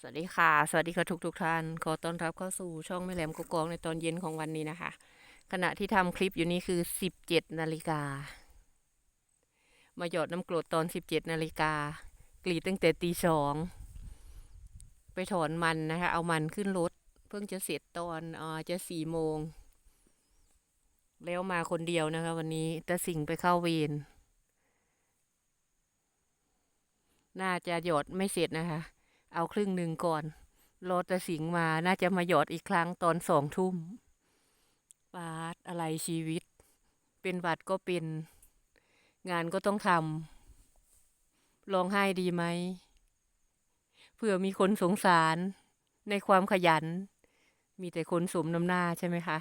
สวัสดีค่ะ สวัสดีค่ะทุกทุกท่าน ขอต้อนรับเข้าสู่ช่องแม่แหลมกกอกในตอนเย็นของวันนี้นะคะ ขณะที่ทำคลิปอยู่นี้คือ17นาฬิกา มาหยอดน้ำกรดตอน17นาฬิกากรีดตั้งแต่ตีสอง ไปถอนมันนะคะ เอามันขึ้นรถ เพิ่งจะเสร็จตอนอ่อจะสี่โมง แล้วมาคนเดียวนะคะ วันนี้แต่สิ่งไปเข้าเวร น่าจะหยอดไม่เสร็จนะคะ เอาครึ่งหนึ่งก่อนรอแต่สิงมาน่าจะมาหยอดอีกครั้งตอนสองทุ่มปาดอะไรชีวิต เป็นหวัดก็เป็น งานก็ต้องทำร้องไห้ดีไหมเผื่อมีคนสงสารในความขยัน มีแต่คนสมน้ำหน้าใช่ไหมคะ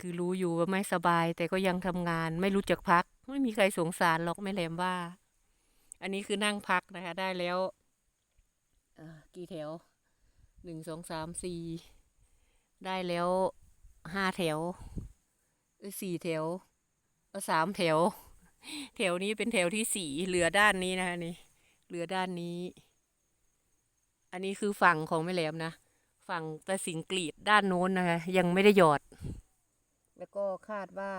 คือรู้อยู่ว่าไม่สบาย แต่ก็ยังทำงาน ไม่รู้จักพัก ไม่มีใครสงสารหรอกไม่แหลมว่า อันนี้คือนั่งพักนะคะ ได้แล้ว กี่แถวหนึ่งสองสามสี่ได้แล้วห้าแถวเอ้ยสี่แถวเออสามแถว แถวนี้เป็นแถวที่สี่เหลือด้านนี้นะคะนี่เหลือด้านนี้ อันนี้คือฝั่งของแม่แหลมนะฝั่งตะสิงกรีดด้านโน้นนะคะยังไม่ได้หยอด แล้วก็คาดว่า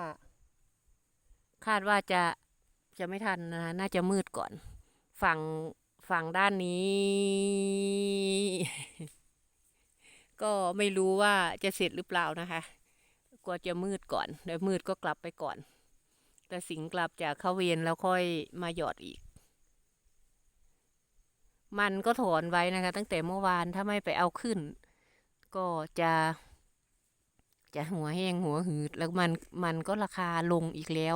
คาดว่าจะจะไม่ทันนะน่าจะมืดก่อน ฝั่ง ฝั่งด้านนี้ ก็ไม่รู้ว่าจะเสร็จหรือเปล่านะคะกลัวจะมืดก่อนเดี๋ยวมืดก็กลับไปก่อน แต่สิงกลับจากเข้าเวรแล้วค่อยมาหยอดอีก มันก็ถอนไว้นะคะ ตั้งแต่เมื่อวานถ้าไม่ไปเอาขึ้น ก็จะจะหัวแห้งหัวหืดแล้วมันมันก็ราคาลงอีกแล้ว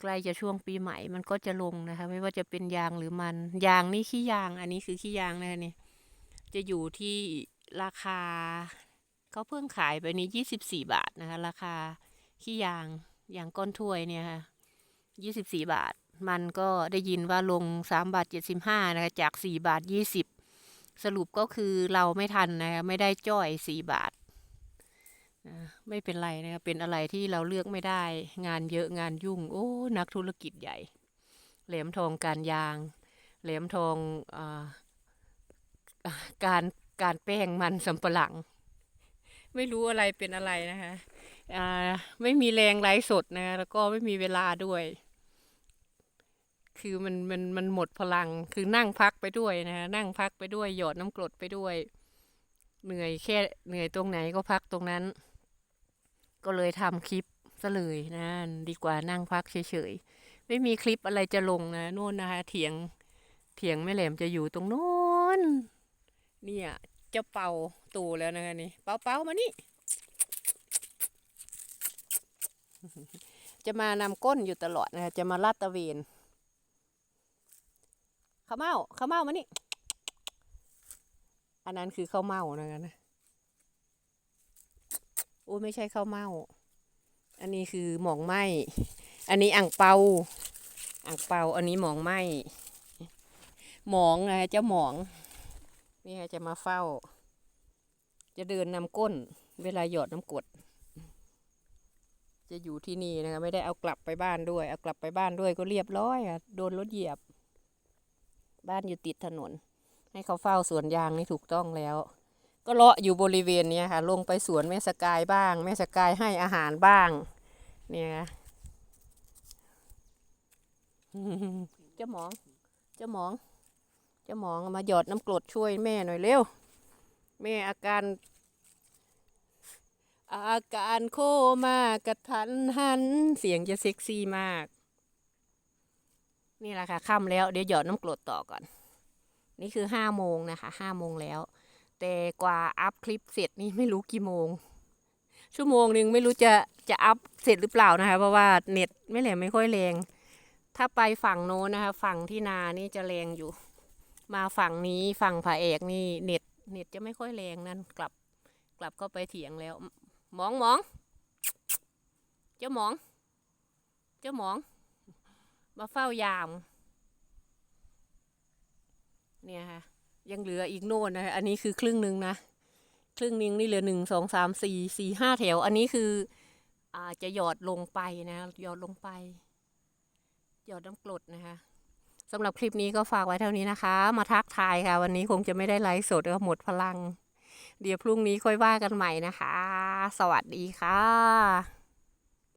ใกล้จะช่วงปีใหม่มันก็จะลงนะคะ ไม่ว่าจะเป็นยางหรือมันยางนี่ขี้ยาง อันนี้คือขี้ยางนะคะนี่จะอยู่ที่ราคาเขาเพิ่งขายไปนี้ยี่สิบสี่บาทนะคะ ราคาขี้ยางยางก้อนถ้วยเนี่ยค่ะยี่สิบสี่บาท มันก็ได้ยินว่าลงสามบาทเจ็ดสิบห้านะคะจากสี่บาทยี่สิบสรุปก็คือเราไม่ทันนะคะไม่ได้จ้อยสี่บาท ไม่เป็นไรนะครับเป็นอะไรที่เราเลือกไม่ได้ งานเยอะงานยุ่ง โอ้ นักธุรกิจใหญ่แหลมทองการยางแหลมทองอการการแป้งมันสำปะหลัง ไม่รู้อะไรเป็นอะไรนะคะอ่าไม่มีแรงไลฟ์สดนะคะแล้วก็ไม่มีเวลาด้วย คือมันมันมันหมดพลัง คือนั่งพักไปด้วยนะคะนั่งพักไปด้วย หยอดน้ำกรดไปด้วย เหนื่อยแค่เหนื่อยตรงไหนก็พักตรงนั้น ก็เลยทำคลิปซะเลยนะดีกว่านั่งพักเฉยๆ ไม่มีคลิปอะไรจะลงนะนู่นนะคะ เถียงเถียงแม่แหลมจะอยู่ตรงโน้นเนี่ยเจะเป่าตูแล้วนะคะนี่เป่าเป่ามานี่ จะมานำก้นอยู่ตลอดนะคะจะมาลาดตะเวนข้าวเม่าข้าวเม่ามานี่ อันนั้นคือข้าวเม่านะคะนะ อ้ไม่ใช่ข้าวเม่าอันนี้คือหมองไหมอันนี้อ่างเปาอ่างเปาอันนี้หมองไหมหมองนะเจ้าหมองนี่ค่ะจะมาเฝ้า จะเดินนำก้น เวลาหยอดน้ำกด จะอยู่ที่นี่นะคะไม่ได้เอากลับไปบ้านด้วย เอากลับไปบ้านด้วยก็เรียบร้อยอะโดนรถเหยียบ บ้านอยู่ติดถนน ให้เขาเฝ้าสวนยางนี่ถูกต้องแล้ว ก็เลาะอยู่บริเวณนี้ค่ะ ลงไปสวนแม่สกายบ้าง แม่สกายให้อาหารบ้าง เนี่ยเจ้าหมอง เจ้าหมอง เจ้าหมองมาหยอดน้ำกรดช่วยแม่หน่อยเร็ว แม่อาการ อาการโคมากระทันหัน เสียงจะเซ็กซี่มาก นี่แหละค่ะค่ำแล้วเดี๋ยวหยอดน้ำกรดต่อก่อน นี่คือห้าโมงนะคะห้าโมงแล้ว แต่กว่าอัพคลิปเสร็จนี่ไม่รู้กี่โมง ชั่วโมงหนึ่งไม่รู้จะจะอัพเสร็จหรือเปล่านะคะ เพราะว่าเน็ตไม่แหลมไม่ค่อยแรง ถ้าไปฝั่งโน้นนะคะ ฝั่งที่นานี่จะแรงอยู่ มาฝั่งนี้ฝั่งผาเอกนี่เน็ตเน็ตจะไม่ค่อยแรงนั่นกลับ กลับก็ไปเถียงแล้ว มองมอง เจ้ามอง เจ้ามอง มาเฝ้ายาม เนี่ยค่ะ ยังเหลืออีกโน่นนะคะอันนี้คือครึ่งหนึ่งนะครึ่งหนึงนี่เหลือหนึ่งสองสามสี่สี่ห้าแถว อันนี้คืออาจะหยอดลงไปนะหยอดลงไป หยอดน้ำกรดนะคะสำหรับคลิปนี้ก็ฝากไว้เท่านี้นะคะ มาทักทายค่ะ วันนี้คงจะไม่ได้ไลฟ์สดก็หมดพลัง เดี๋ยวพรุ่งนี้ค่อยว่ากันใหม่นะคะ สวัสดีค่ะ